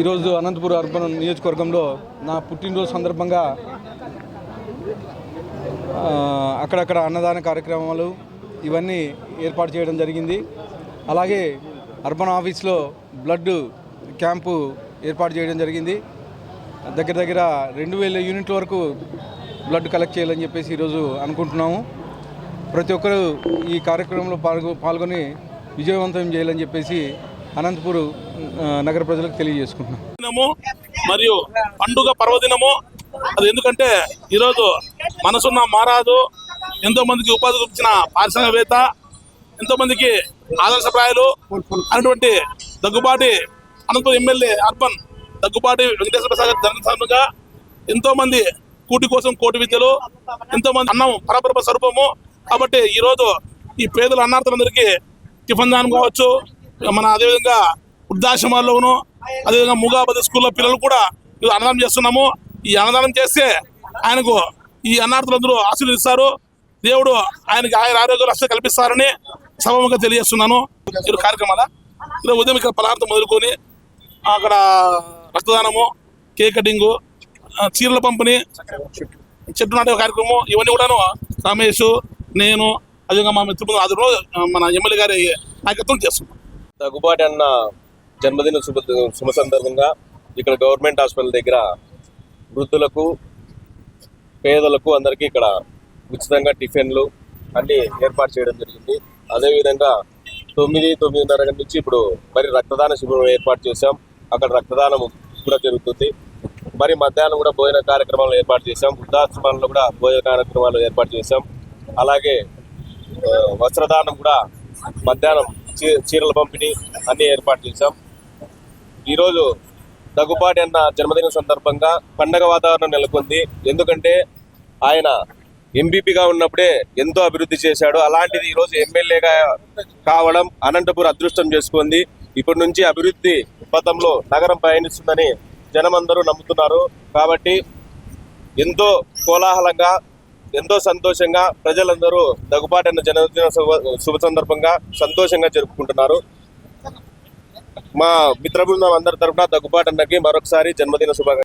ఈరోజు అనంతపురం అర్బన్ నియోజకవర్గంలో నా పుట్టినరోజు సందర్భంగా అక్కడక్కడ అన్నదాన కార్యక్రమాలు ఇవన్నీ ఏర్పాటు చేయడం జరిగింది. అలాగే అర్బన్ ఆఫీస్లో బ్లడ్ క్యాంపు ఏర్పాటు చేయడం జరిగింది. దగ్గర దగ్గర రెండు వేల యూనిట్ల వరకు బ్లడ్ కలెక్ట్ చేయాలని చెప్పేసి ఈరోజు అనుకుంటున్నాము. ప్రతి ఒక్కరూ ఈ కార్యక్రమంలో పాల్గొ పాల్గొని విజయవంతం చేయాలని చెప్పేసి అనంతపూర్ నగర ప్రజలకు తెలియజేసుకుంటున్నాం. దినము మరియు పండుగ పర్వదినము. అది ఎందుకంటే ఈరోజు మనసున్న మారాదు. ఎంతో మందికి ఉపాధి చూపించిన పారిశ్రామికవేత్త ఎంతో మందికి ఆదర్శప్రాయాలు అనేటువంటి దగ్గుబాటి అనంతపురం ఎమ్మెల్యే అర్బన్ దగ్గుబాటి వెంకటేశ్వర ప్రసాద్ గారి ఎంతో మంది కూటి కోసం కోటి విద్యలు ఎంతో మంది అన్నం పరబ్రహ్మ స్వరూపము. కాబట్టి ఈ రోజు ఈ పేదల అన్నార్థులందరికీ టిఫిన్ దానం కావచ్చు మన అదేవిధంగా వృద్ధాశ్రమాల్లోను అదేవిధంగా ముగాబద్ స్కూల్లో పిల్లలు కూడా ఇది అన్నదానం చేస్తున్నాము. ఈ అన్నదానం చేస్తే ఆయనకు ఈ అన్నార్థులందరూ ఆశీర్వదిస్తారు. దేవుడు ఆయనకి ఆయన ఆరోగ్య రక్షణ కల్పిస్తారని సభముగా తెలియజేస్తున్నాను. ఈరోజు కార్యక్రమాల ఈరోజు ఉదయం ఇక్కడ పదార్థం మొదలుకొని అక్కడ రక్తదానము కేక్ కటింగు చీరల పంపిణీ చెట్టు నాటే కార్యక్రమం ఇవన్నీ కూడాను రమేష్ నేను అదేవిధంగా మా మిత్రులు ఆధ్వర్యంలో మన ఎమ్మెల్యే గారి నాయకత్వం చేస్తున్నాం. దగ్గుబాటి అన్న జన్మదిన శుభ శుభ సందర్భంగా ఇక్కడ గవర్నమెంట్ హాస్పిటల్ దగ్గర వృద్ధులకు పేదలకు అందరికీ ఇక్కడ ఉచితంగా టిఫిన్లు అన్ని ఏర్పాటు చేయడం జరిగింది. అదేవిధంగా తొమ్మిది తొమ్మిదిన్నర నుంచి ఇప్పుడు మరి రక్తదాన శిబిరం ఏర్పాటు చేశాం. అక్కడ రక్తదానం కూడా జరుగుతుంది. మరి మధ్యాహ్నం కూడా భోజన కార్యక్రమాలు ఏర్పాటు చేశాం. వృద్ధాశ్రమాల్లో కూడా భోజన కార్యక్రమాలు ఏర్పాటు చేశాం. అలాగే వస్త్రదానం కూడా మధ్యాహ్నం చీరల పంపిణీ అన్ని ఏర్పాటు చేశాం. ఈరోజు దగ్గుపాటి అన్న జన్మదిన సందర్భంగా పండగ వాతావరణం నెలకొంది. ఎందుకంటే ఆయన ఎంబీపీగా ఉన్నప్పుడే ఎంతో అభివృద్ధి చేశాడు. అలాంటిది ఈరోజు ఎమ్మెల్యేగా కావడం అనంతపురం అదృష్టం చేసుకుంది. ఇప్పటి నుంచి అభివృద్ధి పథంలో నగరం పయనిస్తుందని జనమందరూ నమ్ముతున్నారు. కాబట్టి ఎంతో కోలాహలంగా ఎంతో సంతోషంగా ప్రజలందరూ దగ్గుబాటి అన్న జన్మదిన శుభ సందర్భంగా సంతోషంగా జరుపుకుంటున్నారు. మా మిత్ర బృందం అందరి తరపున దగ్గుబాటి అన్నకి మరొకసారి జన్మదిన శుభాకాంక్ష